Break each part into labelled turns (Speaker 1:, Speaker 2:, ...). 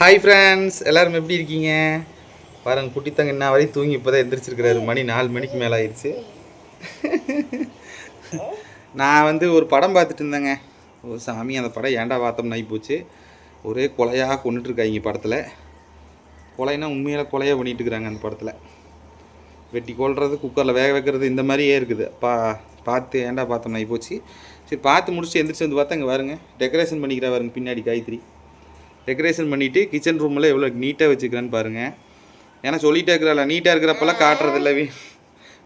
Speaker 1: Hi friends எல்லோரும் எப்படி இருக்கீங்க? பாருங்க குட்டித்தங்க என்ன வரையும் தூங்கி இப்போ தான் எந்திரிச்சிருக்கிறாரு. மணி நாலு மணிக்கு மேலே ஆயிடுச்சு. நான் வந்து ஒரு படம் பார்த்துட்டு இருந்தேங்க. ஒரு சாமி அந்த படம் ஏன்டா பார்த்தோம்னு ஆகி போச்சு. ஒரே கொலையாக கொண்டுட்டுருக்காங்க படத்தில். கொலைனா உண்மையில கொலையாக பண்ணிட்டு இருக்கிறாங்க அந்த படத்தில். வெட்டி கொள்றது குக்கரில் வேக வைக்கிறது இந்த மாதிரியே இருக்குது. பா பார்த்து ஏண்டா பார்த்தோம்னு ஆகி போச்சு. சரி பார்த்து முடிச்சுட்டு எந்திரிச்சு வந்து பார்த்தா இங்கே பாருங்க. டெக்கரேஷன் பண்ணிக்கிறா பாருங்க பின்னாடி காய்கறி டெக்கரேஷன் பண்ணிவிட்டு கிச்சன் ரூமில் எவ்வளோ நீட்டாக வச்சுக்கிறேன்னு பாருங்கள் ஏன்னா சொல்லிட்டே இருக்கிறாள் நீட்டாக இருக்கிறப்பெல்லாம் காட்டுறதில்ல வீ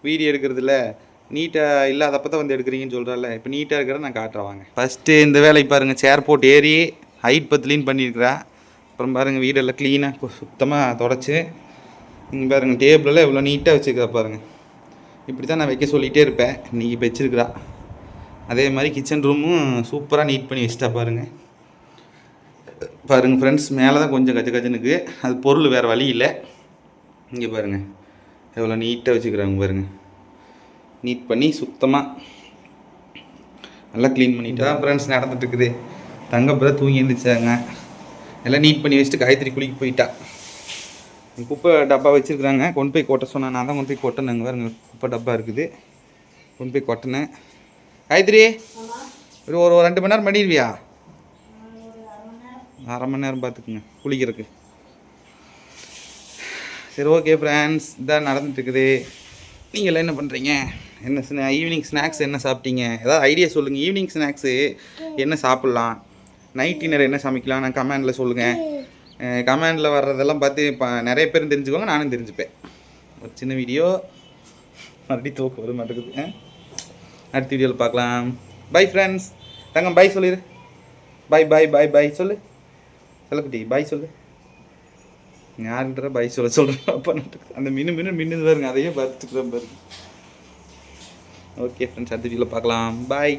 Speaker 1: வீடியோ எடுக்கிறதில்ல. நீட்டாக இல்லாதப்ப தான் வந்து எடுக்கிறீங்கன்னு சொல்கிறால இப்போ நீட்டாக இருக்கிற நான் காட்டுறேன் வாங்க. ஃபஸ்ட்டு இந்த வேலைக்கு பாருங்கள் சேர் போட்டு ஏறி ஹைட் இப்போ க்ளீன் பண்ணியிருக்கிறா. அப்புறம் பாருங்கள் வீடெல்லாம் க்ளீனாக சுத்தமாக தொடச்சி. இங்கே பாருங்கள் டேபிளெல்லாம் எவ்வளோ நீட்டாக வச்சுக்கிறா பாருங்கள் இப்படி தான் நான் வைக்க சொல்லிகிட்டே இருப்பேன். இன்றைக்கி இப்போ வச்சிருக்கிறா. அதே மாதிரி கிச்சன் ரூமும் சூப்பராக நீட் பண்ணி வச்சுட்டா பாருங்கள் பாருங்கள் ஃப்ரெண்ட்ஸ் மேலே தான் கொஞ்சம் கச்ச கச்சனுக்கு அது பொருள் வேறு வழி இல்லை. இங்கே பாருங்கள் எவ்வளோ நீட்டாக வச்சுக்கிறாங்க பாருங்கள் நீட் பண்ணி சுத்தமாக நல்லா க்ளீன் பண்ணிட்டு தான் ஃப்ரெண்ட்ஸ் நடந்துட்டுருக்குது இருக்குது தூங்கி எழுந்திரிச்சாங்க எல்லாம் நீட் பண்ணி வச்சுட்டு காயத்ரி குளிக்க போயிட்டா. குப்பை டப்பா வச்சுருக்குறாங்க. கொண்டு போய் கொட்ட சொன்னேன் நான் தான் கொண்டு போய் கொட்டினேங்க பாருங்க. குப்பை டப்பா இருக்குது. கொண்டு போய் கொட்டினேன். காயத்ரி ஒரு ஒரு ரெண்டு மணி நேரம் பண்ணிடுவியா அரை மணி நேரம் பார்த்துக்குங்க. குளிக்கிறதுக்கு. சரி ஓகே ஃப்ரெண்ட்ஸ் இதான் நடந்துட்டுருக்குது. நீங்கள் என்ன பண்ணுறீங்க என்ன ஸ்நா ஈவினிங் ஸ்நாக்ஸ் என்ன சாப்பிட்டீங்க? ஏதாவது ஐடியா சொல்லுங்கள் ஈவினிங் ஸ்நாக்ஸு என்ன சாப்பிட்லாம்? நைட் டின்னர் என்ன சமைக்கலாம்? நான் கமெண்டில் சொல்லுங்கள் கமெண்டில் வர்றதெல்லாம் பார்த்து இப்போ நிறைய பேரும் தெரிஞ்சுக்கோங்க நானும் தெரிஞ்சுப்பேன். ஒரு சின்ன வீடியோ மறுபடியும் தூக்க வர மாட்டேங்குது. ஆ? அடுத்த வீடியோவில் பார்க்கலாம். பை ஃப்ரெண்ட்ஸ் தங்கம் பை சொல்லிடு பை பை பை பை சொல்லு. செல்லக்குட்டி பாய் சொல்லு. யாருன்ற பாய் சொல்ல சொல்கிறேன் அப்போ அந்த மின்னு மின்னு மின்னு பாருங்க. அதையே பார்த்துக்கிறேன் பாருங்க. ஓகே ஃப்ரெண்ட்ஸ் அடுத்த வீடியோவில் பார்க்கலாம். பாய்